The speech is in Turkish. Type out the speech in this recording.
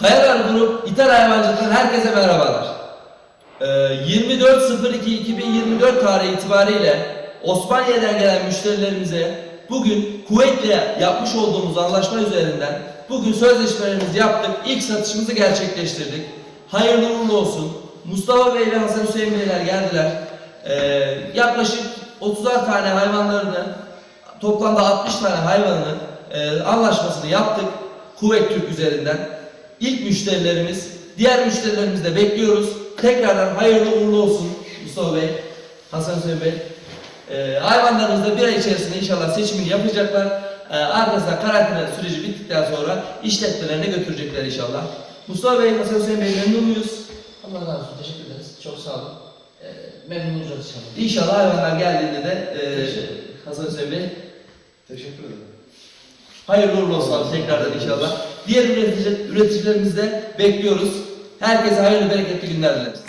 Kayalar Grup İthal Hayvancılık'tan herkese merhabalar. Ee, 24.02.2024 tarihi itibariyle Osmaniye'den gelen müşterilerimize bugün Kuveyt'le yapmış olduğumuz anlaşma üzerinden bugün sözleşmelerimizi yaptık. İlk satışımızı gerçekleştirdik. Hayırlı uğurlu olsun. Mustafa Bey ve Hasan Hüseyin Beyler geldiler. Ee, yaklaşık 30'ar tane hayvanlarını toplamda 60 tane hayvanın e, anlaşmasını yaptık. Kuvvet Türk üzerinden. İlk müşterilerimiz, diğer müşterilerimizi de bekliyoruz. Tekrardan hayırlı uğurlu olsun Mustafa Bey, Hasan Hüseyin Bey. E, hayvanlarımız da bir ay içerisinde inşallah seçimini yapacaklar. E, arkasından karantina süreci bittikten sonra işletmelerine götürecekler inşallah. Mustafa Bey, Hasan Hüseyin Bey memnun muyuz? Allah razı olsun. Teşekkür ederiz. Çok sağ olun. Ee, memnun olacağız inşallah. İnşallah hayvanlar geldiğinde de e, Hasan Hüseyin Bey Teşekkür ederim. Hayırlı uğurlu olsun tekrardan inşallah. Diğer üretici, üreticilerimizi de bekliyoruz. Herkese hayırlı bereketli günler dileriz.